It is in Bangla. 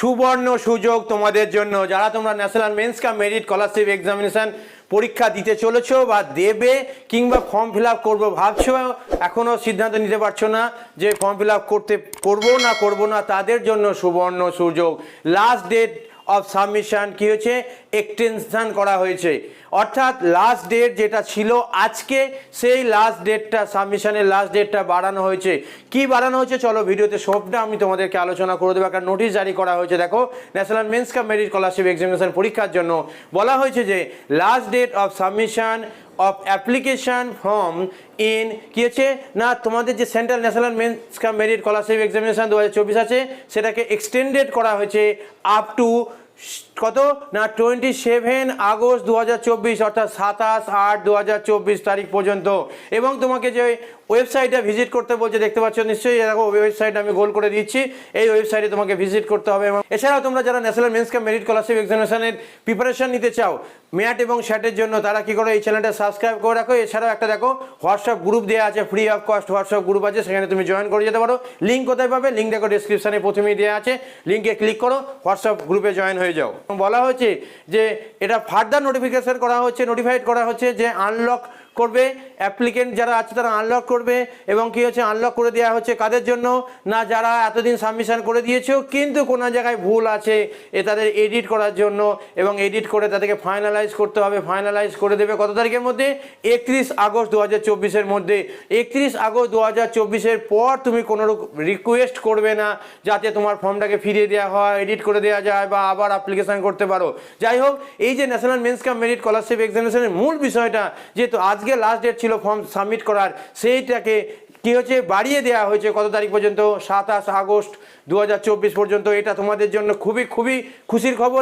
সুবর্ণ সুযোগ তোমাদের জন্য। যারা তোমরা national means cum merit scholarship examination পরীক্ষা দিতে চলেছো বা দেবে কিংবা ফর্ম ফিল আপ করব ভাবছ এখনও সিদ্ধান্ত নিতে পারছ না যে ফর্ম ফিল আপ করতে, করব না করব না, তাদের জন্য সুবর্ণ সুযোগ। লাস্ট ডেট অফ সাবমিশন কি হয়েছে? এক্সটেনশন করা হয়েছে। অর্থাৎ লাস্ট ডেট যেটা ছিল আজকে, সেই লাস্ট ডেটটা সাবমিশনের লাস্ট ডেটটা বাড়ানো হয়েছে। কি বাড়ানো হয়েছে? চলো ভিডিওতে সবটা আমি তোমাদেরকে আলোচনা করে দেবো। একটা নোটিশ জারি করা হয়েছে। দেখো national means cum merit scholarship examination পরীক্ষার জন্য বলা হয়েছে যে last date of submission of application form in কি হচ্ছে না, তোমাদের যে central national means cum merit scholarship examination দু হাজার চব্বিশ আছে, সেটাকে এক্সটেন্ডেড করা হয়েছে আপ টু কত? না টোয়েন্টি সেভেন আগস্ট দু হাজার চব্বিশ, অর্থাৎ সাতাশ আট দু তারিখ পর্যন্ত। এবং তোমাকে যে ওয়েবসাইটটা ভিজিট করতে বলছে, দেখতে পাচ্ছ নিশ্চয়ই দেখো ওয়েবসাইট আমি গোল করে দিচ্ছি। এই ওয়েবসাইটে তোমাকে ভিজিট করতে হবে। এবং এছাড়াও তোমরা যারা ন্যাশনাল মেন্স মেরিট স্কলারশিপ এক্সামিনেশনের প্রিপারেশন নিতে চাও ম্যাট এবং শ্যাটের জন্য, তারা কি করো এই চ্যানেলটা সাবস্ক্রাইব করে রাখো? এছাড়াও একটা দেখো হোয়াটসঅ্যাপ গ্রুপ দেওয়া আছে free of cost WhatsApp group আছে, সেখানে তুমি জয়েন করে যেতে পারো। লিঙ্ক কোথায় পাবে? লিঙ্ক দেখো ডিসক্রিপশনে প্রথমেই দেওয়া আছে। লিঙ্কে ক্লিক করো হোয়াটসঅ্যাপ গ্রুপে জয়েন হয়ে যাও। বলা হয়েছে যে এটা ফার্দার নোটিফিকেশন করা হচ্ছে নোটিফাইড করা হচ্ছে যে আনলক করবে অ্যাপ্লিকেন্ট যারা আছে তারা আনলক করবে এবং কি হচ্ছে আনলক করে দেওয়া হচ্ছে কাদের জন্য? না, যারা এতদিন সাবমিশন করে দিয়েছ কিন্তু কোনো জায়গায় ভুল আছে, এ তাদের এডিট করার জন্য এবং এডিট করে তাদেরকে ফাইনালাইজ করতে হবে। ফাইনালাইজ করে দেবে কত তারিখের মধ্যে? একত্রিশ আগস্ট দু হাজার চব্বিশের মধ্যে। একত্রিশ আগস্ট দু হাজার চব্বিশের পর তুমি কোনো রিকোয়েস্ট করবে না যাতে তোমার ফর্মটাকে ফিরিয়ে দেওয়া হয় এডিট করে দেওয়া যায় বা আবার অ্যাপ্লিকেশন করতে পারো। যাই হোক, এই যে national means cum merit scholarship এক্সামিনেশনের মূল বিষয়টা, যেহেতু আজকে লাস্ট ডেট ছিল ফর্ম সাবমিট করার। সেইটাকে কি হচ্ছে বাড়িয়ে দেওয়া হয়েছে। কত তারিখ পর্যন্ত? সাতাশ আগস্ট দু হাজার চব্বিশ পর্যন্ত। এটা তোমাদের জন্য খুবই খুবই খুশির খবর।